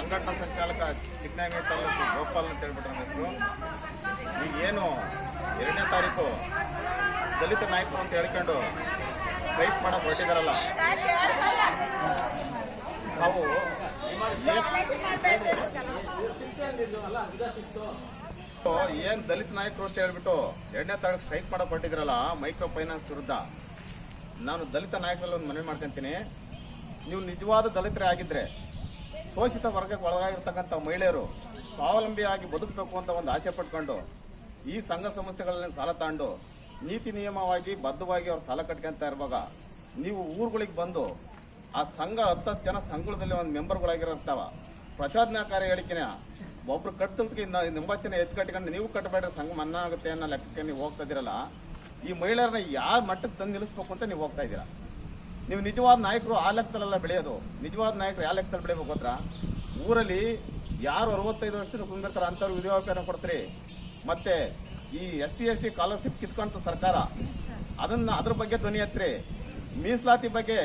ಸಂಘಟನಾ ಸಂಚಾಲಕ ಚಿಕ್ಕನಾಗಿ ತಾಲೂಕು ಗೋಪಾಲ್ ಅಂತ ಹೇಳ್ಬಿಟ್ರೆ ನನ್ನ ಹೆಸರು. ಈಗ ಏನು ಎರಡನೇ ತಾರೀಕು ದಲಿತ ನಾಯಕರು ಅಂತ ಹೇಳ್ಕೊಂಡು ಟ್ರೈಟ್ ಮಾಡಕ್ ಹೊರಟಿದಾರಲ್ಲ. ನಾವು ಏನು ದಲಿತ ನಾಯಕರು ಅಂತ ಹೇಳ್ಬಿಟ್ಟು ಎರಡನೇ ತಾರೀಕು ಸ್ಟ್ರೈಕ್ ಮಾಡಕ್ ಹೊರಟಿದ್ರಲ್ಲ ಮೈಕ್ರೋ ಫೈನಾನ್ಸ್ ವಿರುದ್ಧ. ನಾನು ದಲಿತ ನಾಯಕರಲ್ಲಿ ಒಂದು ಮನವಿ ಮಾಡ್ಕೊಂತೀನಿ. ನೀವು ನಿಜವಾದ ದಲಿತರೇ ಆಗಿದ್ರೆ ಶೋಷಿತ ವರ್ಗಕ್ಕೆ ಒಳಗಾಗಿರ್ತಕ್ಕಂಥ ಮಹಿಳೆಯರು ಸ್ವಾವಲಂಬಿಯಾಗಿ ಬದುಕಬೇಕು ಅಂತ ಒಂದು ಆಸೆ ಪಟ್ಕೊಂಡು ಈ ಸಂಘ ಸಂಸ್ಥೆಗಳಲ್ಲಿ ಸಾಲ ತಗೊಂಡು ನೀತಿ ನಿಯಮವಾಗಿ ಬದ್ಧವಾಗಿ ಅವ್ರು ಸಾಲ ಕಟ್ಕೊಂತ ಇರುವಾಗ ನೀವು ಊರುಗಳಿಗೆ ಬಂದು ಆ ಸಂಘ ಹತ್ತತ್ತು ಜನ ಸಂಘದಲ್ಲಿ ಒಂದು ಮೆಂಬರ್ಗಳಾಗಿರ್ತಾವ ಪ್ರಚೋದನಾಕಾರಿ ಹೇಳಿಕೆನ ಒಬ್ರು ಕಟ್ಟಂತಕ್ಕೆ ಒಂಬತ್ತು ಜನ ಎತ್ತು ಕಟ್ಕೊಂಡು ನೀವು ಕಟ್ಟಬೇಡ್ರಿ, ಸಂಘ ಮನ್ನಾ ಆಗುತ್ತೆ ಅನ್ನೋ ಲೆಕ್ಕಕ್ಕೆ ನೀವು ಹೋಗ್ತಾ ಇದ್ದೀರಲ್ಲ. ಈ ಮಹಿಳೆಯರನ್ನ ಯಾವ ಮಟ್ಟಕ್ಕೆ ತಂದು ನಿಲ್ಲಿಸ್ಬೇಕು ಅಂತ ನೀವು ಹೋಗ್ತಾ ಇದ್ದೀರಾ? ನೀವು ನಿಜವಾದ ನಾಯಕರು ಆ ಲೆಕ್ಕದಲ್ಲೆಲ್ಲ ಬೆಳೆಯೋದು. ನಿಜವಾದ ನಾಯಕರು ಯಾವ ಲೆಕ್ಕದಲ್ಲಿ ಬೆಳಿಬೇಕು ಹತ್ರ ಊರಲ್ಲಿ ಯಾರು ಅರವತ್ತೈದು ವರ್ಷದಿಂದ ಕುಂದಿರ್ತಾರೆ ಅಂಥವ್ರು ವಿದ್ಯಾಭ್ಯಾಸ ಕೊಡ್ತೀರಿ? ಮತ್ತೆ ಈ S C, S T scholarship ಕಿತ್ಕೊಂತ ಸರ್ಕಾರ. ಅದನ್ನ ಅದ್ರ ಬಗ್ಗೆ ಧ್ವನಿ ಎತ್ರಿ ಮೀಸಲಾತಿ ಬಗ್ಗೆ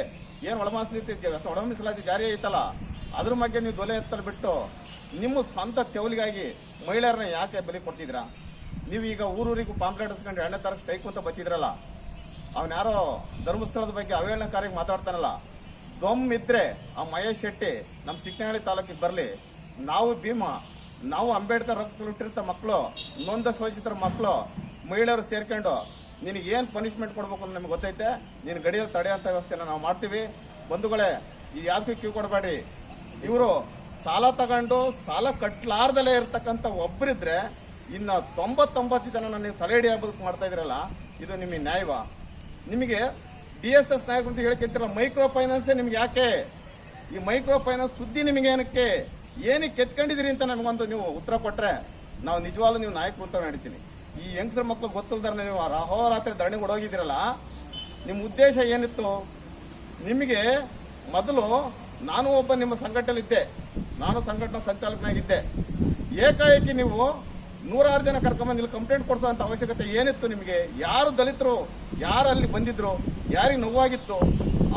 ಏನು ಒಳ ಮೀಸಲಾತಿ ಒಳ ಮೀಸಲಾತಿ ಜಾರಿ ಐತಲ್ಲ. ಅದ್ರ ಬಗ್ಗೆ ನೀವು ಧ್ವನಿ ಎತ್ತಲು ಬಿಟ್ಟು ನಿಮ್ಮ ಸ್ವಂತ ತೆವಲಿಗಾಗಿ ಮಹಿಳೆಯರನ್ನ ಯಾಕೆ ಬಲಿ ಕೊಡ್ತಿದ್ದೀರಾ? ನೀವು ಈಗ ಊರೂರಿಗೂ ಪಾಂಪ್ಲೆಟ್ ಹಸ್ಕೊಂಡು ಎರಡನೇ ತಾರೀಕು ಸ್ಟ್ರೈಕ್ ಅಂತ ಬತ್ತಿದ್ರಲ್ಲ ಅವನ್ ಯಾರೋ ಧರ್ಮಸ್ಥಳದ ಬಗ್ಗೆ ಅವಹೇಳನಕಾರಿಗೆ ಮಾತಾಡ್ತಾನಲ್ಲ. ದೊಮ್ ಇದ್ರೆ ಆ ಮಹೇಶ್ ಶೆಟ್ಟಿ ನಮ್ಮ ಚಿಕ್ಕನಹಳ್ಳಿ ತಾಲೂಕಿಗೆ ಬರಲಿ. ನಾವು ಭೀಮಾ, ನಾವು ಅಂಬೇಡ್ಕರ್ ರಕ್ತ ಹುಟ್ಟಿರ್ತ ಮಕ್ಕಳು ನೊಂದ ಶೋಷಿತರ ಮಕ್ಕಳು ಮಹಿಳೆಯರು ಸೇರ್ಕೊಂಡು ನಿನಗೆ ಏನು ಪನಿಷ್ಮೆಂಟ್ ಕೊಡ್ಬೇಕು ಅಂತ ನಮ್ಗೆ ಗೊತ್ತೈತೆ? ನೀನು ಗಡಿಯಲ್ಲಿ ತಡೆಯುವಂಥ ವ್ಯವಸ್ಥೆನ ನಾವು ಮಾಡ್ತೀವಿ. ಬಂಧುಗಳೇ, ಈ ಯಾವ್ದಕ್ಕೂ ಕ್ಯೂ ಕೊಡಬೇಡಿ ಇವರು ಸಾಲ ತಗೊಂಡು ಸಾಲ ಕಟ್ಲಾರ್ದಲೇ ಇರ್ತಕ್ಕಂಥ ಒಬ್ಬರಿದ್ರೆ ಇನ್ನ ತೊಂಬತ್ತೊಂಬತ್ತು ಜನ ನೀವು ತಲೆ ಹಿಡಿಯ ಬದುಕು ಮಾಡ್ತಾ ಇದ್ರಲ್ಲ, ಇದು ನಿಮಗೆ ನ್ಯಾಯವಾ? ನಿಮಗೆ ಡಿ ಎಸ್ ಎಸ್ ನಾಯಕರು ಅಂತ ಹೇಳ್ಕೊಂತೀರ ಮೈಕ್ರೋ ಫೈನಾನ್ಸೇ ನಿಮ್ಗೆ ಯಾಕೆ? ಈ ಮೈಕ್ರೋ ಫೈನಾನ್ಸ್ ಸುದ್ದಿ ನಿಮಗೆ ಏನಕ್ಕೆ? ಏನಕ್ಕೆ ಕೆತ್ಕೊಂಡಿದ್ದೀರಿ ಅಂತ ನಮಗೊಂದು ನೀವು ಉತ್ತರ ಕೊಟ್ಟರೆ ನಾವು ನಿಜವಾಗ್ಲೂ ನೀವು ನಾಯಕರು ಅಂತ ನಡೀತೀನಿ ಈ ಹೆಂಗಸರ ಮಕ್ಕಳು ಗೊತ್ತಿಲ್ದಾರೆ ನೀವು ಅಹೋರಾತ್ರಿ ಧರಣಿ ಓಡೋಗಿದ್ದೀರಲ್ಲ ನಿಮ್ಮ ಉದ್ದೇಶ ಏನಿತ್ತು? ನಿಮಗೆ ಮೊದಲು ನಾನು ಒಬ್ಬ ನಿಮ್ಮ ಸಂಘಟನೆಯಲ್ಲಿದ್ದೆ ನಾನು ಸಂಘಟನಾ ಸಂಚಾಲಕನಾಗಿದ್ದೆ. ಏಕಾಏಕಿ ನೀವು ನೂರಾರು ಜನ ಕರ್ಕೊಂಬಂದು ಇಲ್ಲಿ ಕಂಪ್ಲೇಂಟ್ ಕೊಡಿಸೋಂಥ ಅವಶ್ಯಕತೆ ಏನಿತ್ತು ನಿಮಗೆ? ಯಾರು ದಲಿತರು? ಯಾರು ಅಲ್ಲಿ ಬಂದಿದ್ರು? ಯಾರಿಗೆ ನೋವಾಗಿತ್ತು?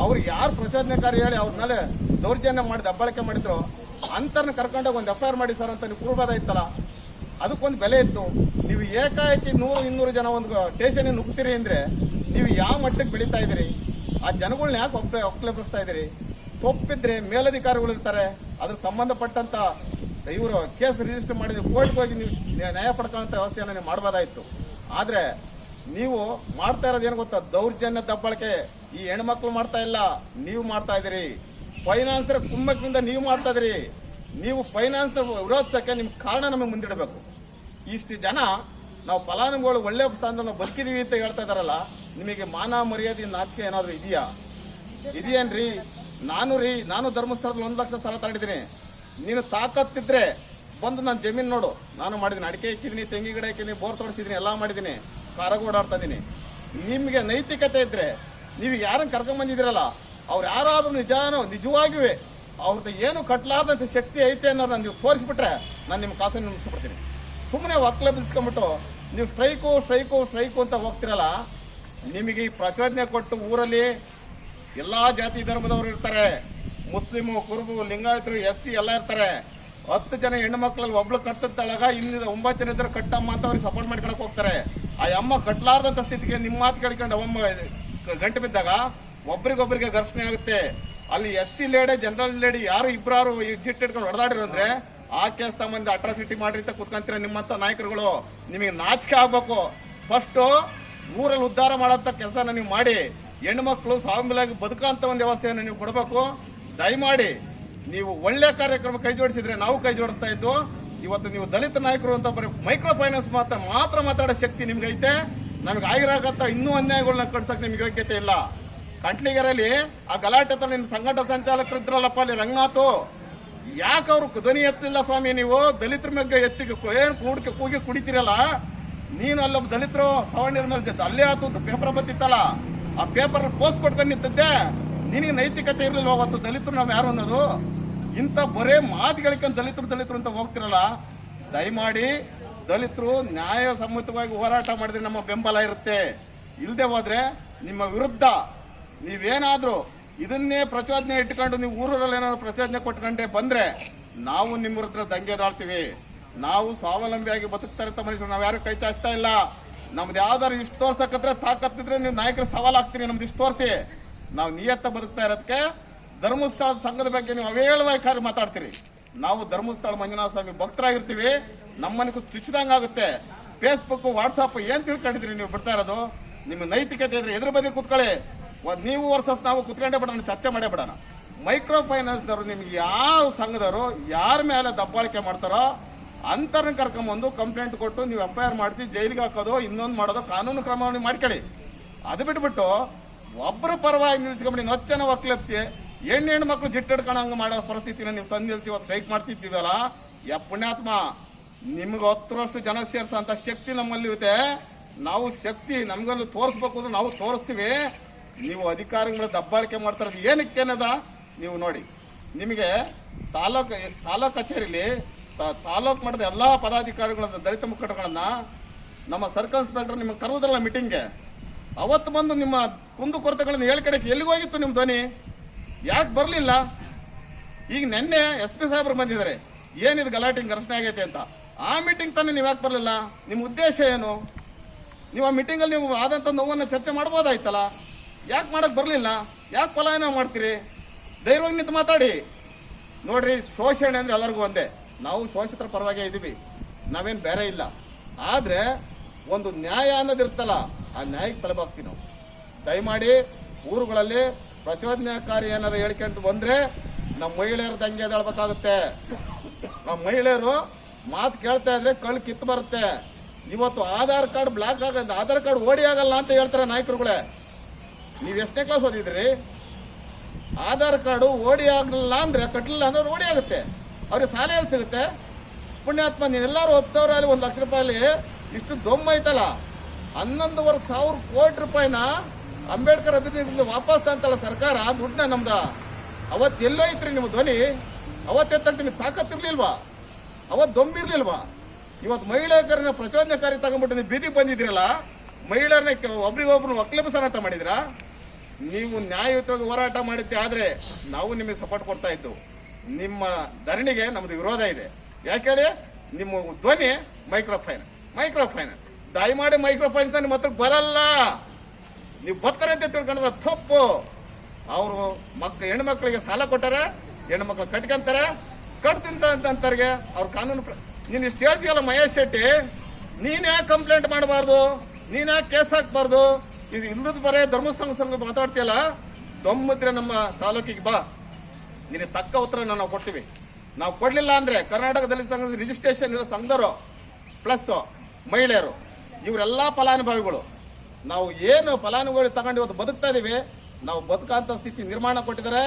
ಅವ್ರು ಯಾರು ಪ್ರಚೋದನೆಕಾರಿ ಹೇಳಿ ಅವ್ರ ಮೇಲೆ ದೌರ್ಜನ್ಯ ಮಾಡಿ ದಬ್ಬಾಳಿಕೆ ಮಾಡಿದ್ರು? ಅಂತರ್ನ ಕರ್ಕೊಂಡೋಗಿ ಒಂದು ಎಫ್ ಆರ್ ಮಾಡಿ ಸರ್ ಅಂತ ನೀವು ಕೂರ್ಬೋದಾಯ್ತಲ್ಲ ಅದಕ್ಕೊಂದು ಬೆಲೆ ಇತ್ತು. ನೀವು ಏಕಾಏಕಿ ನೂರು, ಇನ್ನೂರು ಜನ ಒಂದು ಸ್ಟೇಷನಿಗೆ ನುಗ್ತೀರಿ ಅಂದರೆ ನೀವು ಯಾವ ಮಟ್ಟಕ್ಕೆ ಬೆಳೀತಾ ಇದ್ದೀರಿ? ಆ ಜನಗಳನ್ನ ಯಾಕೆ ಒಪ್ಪ ಒಕ್ಕಲೆಬ್ಬಿಸ್ತಾ ಇದ್ದೀರಿ? ತಪ್ಪಿದ್ರೆ ಮೇಲಧಿಕಾರಿಗಳು ಇರ್ತಾರೆ. ಅದ್ರ ಸಂಬಂಧಪಟ್ಟಂತ ಇವರು ಕೇಸ್ ರಿಜಿಸ್ಟರ್ ಮಾಡಿದ್ರೆ ಕೋರ್ಟ್ಗೆ ಹೋಗಿ ನೀವು ನ್ಯಾಯ ಪಡ್ಕೊಳ್ಳೋಂಥ ವ್ಯವಸ್ಥೆಯನ್ನು ನೀವು ಮಾಡ್ಬೋದಾಯಿತು. ಆದ್ರೆ ನೀವು ಮಾಡ್ತಾ ಇರೋದು ಏನು ಗೊತ್ತಾ? ದೌರ್ಜನ್ಯ ದಬ್ಬಾಳಿಕೆ. ಈ ಹೆಣ್ಮಕ್ಳು ಮಾಡ್ತಾ ಇಲ್ಲ, ನೀವು ಮಾಡ್ತಾ ಇದ್ದೀರಿ. ಫೈನಾನ್ಸರ್ ಕುಮ್ಮಕ್ಕಿಂದ ನೀವು ಮಾಡ್ತಾ ಇದ್ದೀರಿ. ನೀವು ಫೈನಾನ್ಸ್ ವಿರೋಧಿಸೋಕ್ಕೆ ನಿಮ್ಮ ಕಾರಣ ನಮಗೆ ಮುಂದಿಡಬೇಕು. ಇಷ್ಟು ಜನ ನಾವು ಫಲಾನುಭವಿಗಳು ಒಳ್ಳೆ ಸ್ಥಾನದಲ್ಲಿ ನಾವು ಬದುಕಿದೀವಿ ಅಂತ ಹೇಳ್ತಾ ಇದಾರಲ್ಲ ನಿಮಗೆ ಮಾನ ಮರ್ಯಾದೆ ನಾಚಿಕೆ ಏನಾದರೂ ಇದೆಯಾ? ಇದೆಯೇನ್ರಿ? ನಾನು ರೀ, ನಾನು ಧರ್ಮಸ್ಥಳದಲ್ಲಿ ಒಂದು ಲಕ್ಷ ಸಾಲ ತಗೊಂಡಿದ್ದೀನಿ. ನೀನು ತಾಕತ್ತಿದ್ರೆ ಬಂದು ನಾನು ಜಮೀನು ನೋಡು. ನಾನು ಮಾಡಿದ್ದೀನಿ ಅಡಿಕೆ ಇಕ್ಕಿದ್ದೀನಿ ತೆಂಗಿ ಗಿಡ ಇಕ್ಕಿದೀನಿ, ಬೋರ್ ತೋರಿಸಿದ್ದೀನಿ ಎಲ್ಲ ಮಾಡಿದ್ದೀನಿ ಕಾರಾಗ ಓಡಾಡ್ತಾ ಇದ್ದೀನಿ ನಿಮಗೆ ನೈತಿಕತೆ ಇದ್ರೆ ನೀವು ಯಾರನ್ನು ಕರ್ಕೊಂಬಂದಿದ್ದೀರಲ್ಲ ಅವ್ರು ಯಾರಾದರೂ ನಿಜಾನೋ, ನಿಜವಾಗಿವೆ. ಅವ್ರದ್ದು ಏನು ಕಟ್ಲಾರ್ದಂಥ ಶಕ್ತಿ ಐತೆ ಅನ್ನೋದನ್ನ ನೀವು ತೋರಿಸ್ಬಿಟ್ರೆ ನಾನು ನಿಮ್ಮ ಕಾಸನ್ನು ನಿಲ್ಲಿಸ್ಬಿಡ್ತೀನಿ. ಸುಮ್ಮನೆ ಒಕ್ಕಲೆ ಬಿಡಿಸ್ಕೊಂಬಿಟ್ಟು ನೀವು ಸ್ಟ್ರೈಕು ಸ್ಟ್ರೈಕು ಸ್ಟ್ರೈಕು ಅಂತ ಹೋಗ್ತಿರಲ್ಲ, ನಿಮಗೆ ಈ ಪ್ರಚೋದನೆ ಕೊಟ್ಟು ಊರಲ್ಲಿ ಎಲ್ಲ ಜಾತಿ ಧರ್ಮದವರು ಇರ್ತಾರೆ. ಮುಸ್ಲಿಮು ಕುರುಬು, ಲಿಂಗಾಯತರು ಎಸ್ ಸಿ ಎಲ್ಲ ಇರ್ತಾರೆ. ಹತ್ತು ಜನ ಹೆಣ್ಣು ಮಕ್ಕಳಲ್ಲಿ ಒಬ್ಳು ಕಟ್ಟತ್ತಳಗ ಇನ್ನಿದ ಒಂಬತ್ತು ಜನ ಇದ್ರೆ ಕಟ್ಟಮ್ಮ ಅಂತ ಅವ್ರಿಗೆ ಸಪೋರ್ಟ್ ಮಾಡ್ಕೊಳಕ್ ಹೋಗ್ತಾರೆ. ಆ ಅಮ್ಮ ಕಟ್ಲಾರ್ದಂಥ ಸ್ಥಿತಿಗೆ ನಿಮ್ಮ ಮಾತು ಕೇಳ್ಕೊಂಡು ಅವಮ್ಮ ಗಂಟು ಬಿದ್ದಾಗ ಒಬ್ರಿಗೊಬ್ರಿಗೆ ಘರ್ಷಣೆ ಆಗುತ್ತೆ. ಅಲ್ಲಿ S C lady, general lady ಯಾರು ಇಬ್ಬರಾರು ಜಿಟ್ ಇಟ್ಕೊಂಡು ಹೊಡೆದಾಡಿರು ಅಂದ್ರೆ ಆ ಕೇಸ್ ತಮ್ಮಂದ ಅಟ್ರಾಸಿಟಿ ಮಾಡಿ ಅಂತ ಕುತ್ಕೊಂತೀರ ನಿಮ್ಮಂತ ನಾಯಕರುಗಳು. ನಿಮಗೆ ನಾಚಿಕೆ ಆಗ್ಬೇಕು. ಫಸ್ಟು ಊರಲ್ಲಿ ಉದ್ಧಾರ ಮಾಡೋಂಥ ಕೆಲಸನ ನೀವು ಮಾಡಿ. ಹೆಣ್ಮಕ್ಳು ಸ್ವಾವಲಂಬಿಯಾಗಿ ಬದುಕಂತ ಒಂದು ವ್ಯವಸ್ಥೆಯನ್ನು ನೀವು ಕೊಡಬೇಕು. ದಯಮಾಡಿ ನೀವು ಒಳ್ಳೆ ಕಾರ್ಯಕ್ರಮ ಕೈ ಜೋಡಿಸಿದ್ರೆ ನಾವು ಕೈ ಜೋಡಿಸ್ತಾ ಇದ್ದು, ಇವತ್ತು ನೀವು ದಲಿತ ನಾಯಕರು ಅಂತ ಬರೀ ಮೈಕ್ರೋ ಫೈನಾನ್ಸ್ ಮಾತ್ರ ಮಾತ್ರ ಮಾತಾಡೋ ಶಕ್ತಿ ನಿಮ್ಗೈತೆ. ನಮ್ಗೆ ಆಗಿರಾಗತ್ತ ಇನ್ನೂ ಅನ್ಯಾಯಗಳನ್ನ ಕಟ್ಸಕ್ ನಿಮ್ಗೆ ಯೋಗ್ಯತೆ ಇಲ್ಲ. ಕಂಟ್ಲಿಗರಲ್ಲಿ ಆ ಗಲಾಟೆ ತನ್ನ ನಿಮ್ಮ ಸಂಘಟ ಸಂಚಾಲಕರು ಇದ್ರಲ್ಲಪ್ಪ ಅಲ್ಲಿ ರಂಗನಾಥು. ಯಾಕೆ ಅವರು ಧ್ವನಿ ಎತ್ತಲಿಲ್ಲ ಸ್ವಾಮಿ ನೀವು? ದಲಿತರ ಬಗ್ಗೆ ಎತ್ತಿ ಏನು ಕೂಡ್ಕೆ ಕೂಗಿ ಕುಡಿತೀರಲ್ಲ? ನೀನು ಅಲ್ಲೊಬ್ಬ ದಲಿತರು, ಸವರ್ಣೀರ ಮೇಲೆ ಅಲ್ಲೇ ಆತು ಪೇಪರ್ ಬತ್ತಿತ್ತಲ್ಲ ಆ ಪೇಪರ್ ಪೋಸ್ಟ್ ಕೊಟ್ಕೊಂಡು ನಿಂತದ್ದೆ. ನಿನಗೆ ನೈತಿಕತೆ ಇರಲಿಲ್ಲ ಅವತ್ತು ದಲಿತರು ನಾವು ಯಾರು ಅನ್ನೋದು? ಇಂಥ ಬರೇ ಮಾತುಗಳಿಕೆ ದಲಿತರು ದಲಿತರು ಅಂತ ಹೋಗ್ತಿರಲ್ಲ, ದಯಮಾಡಿ ದಲಿತರು ನ್ಯಾಯಸಮ್ಮತವಾಗಿ ಹೋರಾಟ ಮಾಡಿದ್ರೆ ನಮ್ಮ ಬೆಂಬಲ ಇರುತ್ತೆ. ಇಲ್ಲದೆ ಹೋದರೆ ನಿಮ್ಮ ವಿರುದ್ಧ ನೀವೇನಾದರೂ ಇದನ್ನೇ ಪ್ರಚೋದನೆ ಇಟ್ಕೊಂಡು ನೀವು ಊರಲ್ಲಿ ಏನಾದ್ರು ಪ್ರಚೋದನೆ ಕೊಟ್ಕೊಂಡೆ ಬಂದ್ರೆ ನಾವು ನಿಮ್ಮ ವಿರುದ್ಧ ದಂಗೆ ದಾಳ್ತೀವಿ ನಾವು ಸ್ವಾವಲಂಬಿಯಾಗಿ ಬದುಕ್ತಾರೆ ಅಂತ ಮನುಷ್ಯರು, ನಾವು ಯಾರು ಕೈ ಚಾಚ್ತಾ ಇಲ್ಲ. ನಮ್ದು ಯಾವ್ದಾರು ಇಷ್ಟು ತೋರ್ಸಕತ್ರ ತಾಕತ್ತಿದ್ರೆ ನೀವು ನಾಯಕರು ಸವಾಲಾಗ್ತೀನಿ ನಮ್ದು ಇಷ್ಟು ತೋರಿಸಿ. ನಾವು ನಿಯತ್ತ ಬದುಕ್ತಾ ಇರೋದಕ್ಕೆ ಧರ್ಮಸ್ಥಳದ ಸಂಘದ ಬಗ್ಗೆ ನೀವು ಅವೇಳವಾಗಿ ಕಾರ್ಯ ಮಾತಾಡ್ತೀರಿ. ನಾವು ಧರ್ಮಸ್ಥಳ ಮಂಜುನಾಥ ಸ್ವಾಮಿ ಭಕ್ತರಾಗಿರ್ತೀವಿ. ನಮ್ಮನಿಗೂ ಚುಚ್ಚಿದಂಗೆ ಆಗುತ್ತೆ. ಫೇಸ್ಬುಕ್ ವಾಟ್ಸಪ್ ಏನು ತಿಳ್ಕೊಂಡಿದ್ರಿ ನೀವು ಬಿಡ್ತಾ ಇರೋದು? ನಿಮ್ಮ ನೈತಿಕತೆ ಇದ್ರೆ ಎದುರು ಬದಿ ಕೂತ್ಕೊಳ್ಳಿ. ನೀವು ವರ್ಸಸ್ ನಾವು ಕುತ್ಕೊಂಡೇ ಬಿಡೋಣ ಚರ್ಚೆ ಮಾಡೇ ಬಿಡೋಣ. ಮೈಕ್ರೋ ಫೈನಾನ್ಸ್ದವರು ನಿಮ್ಗೆ ಯಾವ ಸಂಘದವರು, ಯಾರ ಮೇಲೆ ದಬ್ಬಾಳಿಕೆ ಮಾಡ್ತಾರೋ ಅಂತರನ್ನ ಕರ್ಕೊಂಬಂದು ಕಂಪ್ಲೇಂಟ್ ಕೊಟ್ಟು ನೀವು ಎಫ್ ಐ ಆರ್ ಮಾಡಿಸಿ ಜೈಲಿಗೆ ಹಾಕೋದು, ಇನ್ನೊಂದು ಮಾಡೋದು, ಕಾನೂನು ಕ್ರಮವನ್ನು ಮಾಡ್ಕೊಳ್ಳಿ. ಅದು ಬಿಟ್ಬಿಟ್ಟು ಒಬ್ಬರ ಪರವಾಗಿ ನಿಲ್ಸ್ಕೊಂಬಿಡಿ ನೊಚ್ಚನ ಒಕ್ಲಪ್ಸಿ ಹೆಣ್ಣು ಹೆಣ್ಣು ಮಕ್ಕಳು ಜಿಟ್ಟಿಡ್ಕೊಂಡಂಗೆ ಮಾಡೋ ಪರಿಸ್ಥಿತಿನ ನೀವು ತಂದು ನಿಲ್ಸಿ ಇವತ್ತು ಸ್ಟ್ರೈಕ್ ಮಾಡ್ತಿದ್ದೀವಲ್ಲ, ಯಾ ಪುಣ್ಯಾತ್ಮ, ನಿಮ್ಗೆ ಹತ್ತರಷ್ಟು ಜನ ಸೇರಿಸೋಂಥ ಶಕ್ತಿ ನಮ್ಮಲ್ಲಿ ಇದೆ. ನಾವು ಶಕ್ತಿ ನಮ್ಗಲ್ಲಿ ತೋರಿಸ್ಬೇಕು ಅಂದ್ರೆ ನಾವು ತೋರಿಸ್ತೀವಿ. ನೀವು ಅಧಿಕಾರಿಗಳ ದಬ್ಬಾಳಿಕೆ ಮಾಡ್ತಾ ಇರೋದು ಏನಕ್ಕೆ ಏನದ ನೀವು ನೋಡಿ. ನಿಮಗೆ ತಾಲೂಕು ತಾಲೂಕು ಕಚೇರಿಲಿ ತಾಲೂಕು ಮಟ್ಟದ ಎಲ್ಲ ಪದಾಧಿಕಾರಿಗಳ ದಲಿತ ಮುಖಂಡಗಳನ್ನ ನಮ್ಮ ಸರ್ಕಲ್ ಇನ್ಸ್ಪೆಕ್ಟರ್ ನಿಮಗೆ ಕರೆದ್ರಲ್ಲ ಮೀಟಿಂಗ್ಗೆ ಅವತ್ತು ಬಂದು ನಿಮ್ಮ ಕುಂದು ಕೊರತೆಗಳನ್ನು ಹೇಳ್ಕಡಕ್ಕೆ ಎಲ್ಲಿಗೆ ಹೋಗಿತ್ತು ನಿಮ್ಮ ಧ್ವನಿ? ಯಾಕೆ ಬರಲಿಲ್ಲ? ಈಗ ನಿನ್ನೆ ಎಸ್ ಪಿ ಸಾಹೇಬ್ರು ಬಂದಿದ್ದಾರೆ. ಏನಿದು ಗಲಾಟೆ ಘರ್ಷಣೆ ಆಗೈತೆ ಅಂತ. ಆ ಮೀಟಿಂಗ್ ತಾನೇ ನೀವು ಯಾಕೆ ಬರಲಿಲ್ಲ? ನಿಮ್ಮ ಉದ್ದೇಶ ಏನು? ನೀವು ಆ ಮೀಟಿಂಗಲ್ಲಿ ನೀವು ಆದಂಥ ನೋವನ್ನು ಚರ್ಚೆ ಮಾಡ್ಬೋದಾಯ್ತಲ್ಲ? ಯಾಕೆ ಮಾಡೋಕೆ ಬರಲಿಲ್ಲ? ಯಾಕೆ ಪಲಾಯನ ಮಾಡ್ತೀರಿ? ಧೈರ್ಯವಾಗಿ ನಿಂತು ಮಾತಾಡಿ. ನೋಡ್ರಿ, ಶೋಷಣೆ ಅಂದರೆ ಎಲ್ಲರಿಗೂ ಒಂದೇ. ನಾವು ಶೋಷಿತರ ಪರವಾಗೇ ಇದ್ದೀವಿ ನಾವೇನು ಬೇರೆ ಇಲ್ಲ. ಆದರೆ, ಒಂದು ನ್ಯಾಯ ಅನ್ನೋದಿರ್ತಲ್ಲ ಆ ನ್ಯಾಯಕ್ಕೆ ತಲೆಬಾಗ್ತೀವಿ ನಾವು. ದಯಮಾಡಿ ಊರುಗಳಲ್ಲಿ ಪ್ರಚೋದನಾಕಾರಿ ಏನಾರು ಹೇಳ್ಕೊಂಡು ಬಂದ್ರೆ ನಮ್ಮ ಮಹಿಳೆಯರ ದಂಗೆ ಎದ್ದೇಳ್ಬೇಕಾಗುತ್ತೆ. ನಮ್ಮ ಮಹಿಳೆಯರು ಮಾತು ಕೇಳ್ತಾ ಇದ್ರೆ ಕಳ್ಳು ಕಿತ್ತು ಬರುತ್ತೆ. ಇವತ್ತು ಆಧಾರ್ ಕಾರ್ಡ್ ಬ್ಲಾಕ್ ಆಗಲ್ಲ ಆಧಾರ್ ಕಾರ್ಡ್ ಓಡಿ ಆಗಲ್ಲ ಅಂತ ಹೇಳ್ತಾರೆ ನಾಯಕರುಗಳೇ. ನೀವು ಎಷ್ಟನೇ ಕ್ಲಾಸ್ ಓದಿದ್ರಿ? ಆಧಾರ್ ಕಾರ್ಡು ಓಡಿ ಆಗಲಿಲ್ಲ ಅಂದ್ರೆ ಕಟ್ಟಲಿಲ್ಲ ಅಂದ್ರೆ ಓಡಿ ಆಗುತ್ತೆ. ಅವ್ರಿಗೆ ಸಾಲ ಎಲ್ಲಿ ಸಿಗುತ್ತೆ? ಪುಣ್ಯಾತ್ಮ ನೀವೆಲ್ಲರೂ ಹತ್ತು ಸಾವಿರ ಅಲ್ಲಿ ಒಂದು ಲಕ್ಷ ರೂಪಾಯಲ್ಲಿ ಇಷ್ಟು ದೊಮ್ಮ ಐತಲ್ಲ ಹನ್ನೊಂದುವರೆ ಸಾವಿರ ಕೋಟಿ ರೂಪಾಯಿನ ಅಂಬೇಡ್ಕರ್ ಅಭಿವೃದ್ಧಿ ವಾಪಸ್ ಅಂತಲ್ಲ ಸರ್ಕಾರ, ದುಡ್ಡನ್ನ ನಮ್ದ. ಅವತ್ತು ಎಲ್ಲೋ ಐತ್ರಿ ನಿಮ್ಮ ಧ್ವನಿ? ಅವತ್ತೆತ್ತ ತಾಕತ್ ತಾಕತ್ತಿರ್ಲಿಲ್ವಾ ಅವತ್ತು ದೊಂಬಿರ್ಲಿಲ್ವಾ ಇವತ್ತು ಮಹಿಳೆಯರನ್ನ ಪ್ರಚೋದನಕಾರಿ ತಗೊಂಡ್ಬಿಟ್ಟು ನೀವು ಬೀದಿಗೆ ಬಂದಿದ್ದೀರಲ್ಲ, ಮಹಿಳೆಯರನ್ನ ಒಬ್ರಿಗೊಬ್ರು ಒಕ್ಲೆಬಸನ ಮಾಡಿದ್ರಾ? ನೀವು ನ್ಯಾಯಯುತವಾಗಿ ಹೋರಾಟ ಮಾಡಿದ್ದೆ ಆದರೆ ನಾವು ನಿಮಗೆ ಸಪೋರ್ಟ್ ಕೊಡ್ತಾ ಇದ್ದು ನಿಮ್ಮ ಧರಣಿಗೆ ನಮ್ಮದು ವಿರೋಧ ಇದೆ. ಯಾಕೆ ಹೇಳಿ? ನಿಮ್ಮ ಧ್ವನಿ ಮೈಕ್ರೋ ಫೈನಾನ್ಸ್ ಮೈಕ್ರೋ ಫೈನಾನ್ಸ್. ದಯಮಾಡಿ ಮೈಕ್ರೋ ಫೈನಾನ್ಸ್ ನಿಮ್ಮ ಹತ್ರ ಬರಲ್ಲ. ನೀವು ಬರ್ತಾರೆ ಅಂತ ತಿಳ್ಕೊಂಡ್ರೆ ತಪ್ಪು ಅವರು ಮಕ್ ಹೆಣ್ಮಕ್ಳಿಗೆ ಸಾಲ ಕೊಟ್ಟಾರೆ, ಹೆಣ್ಮಕ್ಳು ಕಟ್ಕೊಂತಾರೆ ಕಟ್ತಿಂತ ಅಂತಂತವ್ರಿಗೆ ಅವ್ರ ಕಾನೂನು ನೀನು ಇಷ್ಟು ಹೇಳ್ತೀಯಲ್ಲ ಮಹೇಶ್ ಶೆಟ್ಟಿ, ನೀನ್ ಯಾಕೆ ಕಂಪ್ಲೇಂಟ್ ಮಾಡಬಾರ್ದು? ನೀನ್ ಯಾಕೆ ಕೇಸ್ ಹಾಕ್ಬಾರ್ದು? ಇದು ಇಲ್ಲದ ಬರೇ ಧರ್ಮಸ್ಥಳ ಸಂಘ ಮಾತಾಡ್ತೀಯಲ್ಲ, ದೊಮ್ಮಿದ್ರೆ ನಮ್ಮ ತಾಲೂಕಿಗೆ ಬಾ. ನಿನಗೆ ತಕ್ಕ ಉತ್ತರ ನಾವು ಕೊಡ್ತೀವಿ. ನಾವು ಕೊಡಲಿಲ್ಲ ಅಂದರೆ ಕರ್ನಾಟಕದಲ್ಲಿ ಸಂಘದ ರಿಜಿಸ್ಟ್ರೇಷನ್ ಇರೋ ಸಂಘದವರು ಪ್ಲಸ್ಸು ಮಹಿಳೆಯರು. ಇವರೆಲ್ಲ ಫಲಾನುಭವಿಗಳು. ನಾವು ಏನು ಫಲಾನುಭವಿಗಳು ತಗೊಂಡು ಇವತ್ತು ಬದುಕ್ತಾ ಇದ್ದೀವಿ ನಾವು ಬದುಕಂಥ ಸ್ಥಿತಿ ನಿರ್ಮಾಣ ಕೊಟ್ಟಿದ್ದಾರೆ.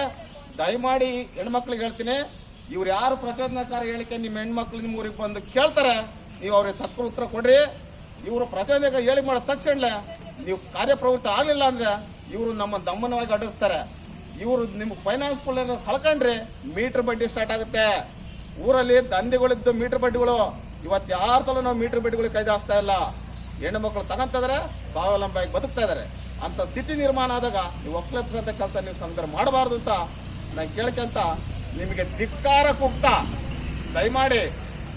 ದಯಮಾಡಿ ಹೆಣ್ಮಕ್ಳಿಗೆ ಹೇಳ್ತೀನಿ, ಇವ್ರು ಯಾರು ಪ್ರಚೋದನಕಾರಿ ಹೇಳಿಕೆ ನಿಮ್ಮ ಹೆಣ್ಮಕ್ಳು ನಿಮ್ಮ ಊರಿಗೆ ಬಂದು ಕೇಳ್ತಾರೆ, ನೀವು ಅವ್ರಿಗೆ ತಕ್ಕ ಉತ್ತರ ಕೊಡ್ರಿ. ಇವರು ಪ್ರಚೋದಕ ಹೇಳಿ ಮಾಡೋ ತಕ್ಷಣ ನೀವು ಕಾರ್ಯಪ್ರವೃತ್ತಿ ಆಗಲಿಲ್ಲ ಅಂದ್ರೆ ಇವರು ನಮ್ಮ ದಮ್ಮನವಾಗಿ ಅಡ್ಡಿಸ್ತಾರೆ. ಇವರು ನಿಮ್ಗೆ ಫೈನಾನ್ಸ್ ಕಳ್ಕೊಂಡ್ರೆ, ಮೀಟರ್ ಬಡ್ಡಿ ಸ್ಟಾರ್ಟ್ ಆಗುತ್ತೆ. ಊರಲ್ಲಿ ದಂಧೆಗಳಿದ್ದು ಮೀಟರ್ ಬಡ್ಡಿಗಳು, ಇವತ್ತು ಯಾರ ತಲೂ ನಾವು ಮೀಟರ್ ಬಡ್ಡಿಗಳಿಗೆ ಕೈದಾಸ್ತಾ ಇಲ್ಲ. ಹೆಣ್ಣು ಮಕ್ಕಳು ತಗೊಂತಿದ್ದಾರೆ ಸ್ವಾವಲಂಬಿಯಾಗಿ ಬದುಕ್ತಾ ಇದ್ದಾರೆ ಅಂತ ಸ್ಥಿತಿ ನಿರ್ಮಾಣ ಆದಾಗ ನೀವು ಒಕ್ಕಲೆಪ್ಸಂತ ಕೆಲಸ ನೀವು ಸಂಗ್ರಹ ಮಾಡಬಾರ್ದು ಅಂತ ನಾನು ಕೇಳ್ಕೊಂತ ನಿಮಗೆ ಧಿಕ್ಕಾರ ಕುಗ್ತ, ದಯಮಾಡಿ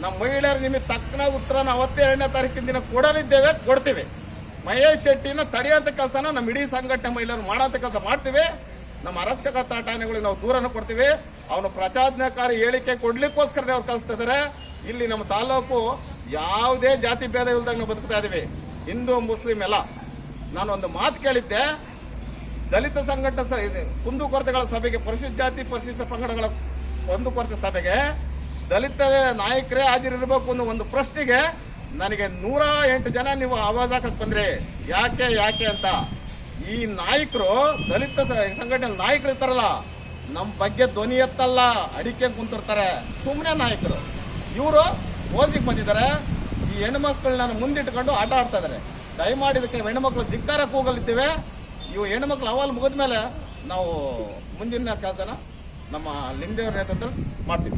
ನಮ್ಮ ಮಹಿಳೆಯರು ನಿಮಗೆ ತಕ್ಕನ ಉತ್ತರನ ಅವತ್ತೇ ಎರಡನೇ ತಾರೀಕಿನ ದಿನ ಕೊಡಲಿದ್ದೇವೆ, ಕೊಡ್ತೀವಿ. ಮಹೇಶ್ ಶೆಟ್ಟಿನ ತಡೆಯೋಂಥ ಕೆಲಸನ ನಮ್ಮ ಇಡೀ ಸಂಘಟನೆ ಮಹಿಳೆಯರು ಮಾಡೋಂಥ ಕೆಲಸ ಮಾಡ್ತೀವಿ. ನಮ್ಮ ಆರಕ್ಷಕ ತಾಟಾಣೆಗಳಿಗೆ ನಾವು ದೂರನ್ನು ಕೊಡ್ತೀವಿ. ಅವನು ಪ್ರಚೋದನಕಾರಿ ಹೇಳಿಕೆ ಕೊಡ್ಲಿಕ್ಕೋಸ್ಕರನೇ ಅವ್ರು ಕಲಿಸ್ತಿದ್ದಾರೆ ಇಲ್ಲಿ ನಮ್ಮ ತಾಲೂಕು ಯಾವುದೇ ಜಾತಿ ಭೇದ ಇಲ್ದಾಗ ನಾವು ಬದುಕ್ತಾ ಇದ್ದೀವಿ ಹಿಂದೂ, ಮುಸ್ಲಿಂ ಎಲ್ಲ. ನಾನು ಒಂದು ಮಾತು ಕೇಳಿದ್ದೆ. ದಲಿತ ಸಂಘಟನೆ ಸ ಇದು ಕುಂದುಕೊರತೆಗಳ ಸಭೆಗೆ, ಪರಿಶಿಷ್ಟ ಜಾತಿ, ಪರಿಶಿಷ್ಟ ಪಂಗಡಗಳ ಕುಂದುಕೊರತೆ ಸಭೆಗೆ ದಲಿತರ, ನಾಯಕರೇ ಹಾಜರಿರಬೇಕು ಅನ್ನೋ ಒಂದು ಪ್ರಶ್ನೆಗೆ ನನಗೆ ನೂರ ಎಂಟು ಜನ ನೀವು ಆವಾಜ್ ಹಾಕಕ್ ಬಂದ್ರಿ. ಯಾಕೆ ಯಾಕೆ ಅಂತ. ಈ ನಾಯಕರು, ದಲಿತ ಸಂಘಟನೆ ನಾಯಕರು ಇರ್ತಾರಲ್ಲ, ನಮ್ಮ ಬಗ್ಗೆ ಧ್ವನಿ ಎತ್ತಲ್ಲ, ಅಡಿಕೆ ಕುಂತಿರ್ತಾರೆ. ಸುಮ್ಮನೆ ನಾಯಕರು. ಇವರು ಓದಿಗೆ ಬಂದಿದ್ದಾರೆ, ಈ ಹೆಣ್ಮಕ್ಳನ್ನ ಮುಂದಿಟ್ಕೊಂಡು ಆಟ ಆಡ್ತಾ ಇದ್ದಾರೆ. ದಯಮಾಡಿ ಇದಕ್ಕೆ ಹೆಣ್ಮಕ್ಳು ಧಿಕ್ಕಾರ ಕೂಗಲಿದ್ದೇವೆ ಇವು ಹೆಣ್ಮಕ್ಳು ಅವಾಲ್ ಮುಗಿದ ಮೇಲೆ ನಾವು ಮುಂದಿನ ಕೆಲಸನ ನಮ್ಮ ಲಿಂಗದೇವ್ರ ನೇತೃತ್ವದಲ್ಲಿ ಮಾಡ್ತೀವಿ.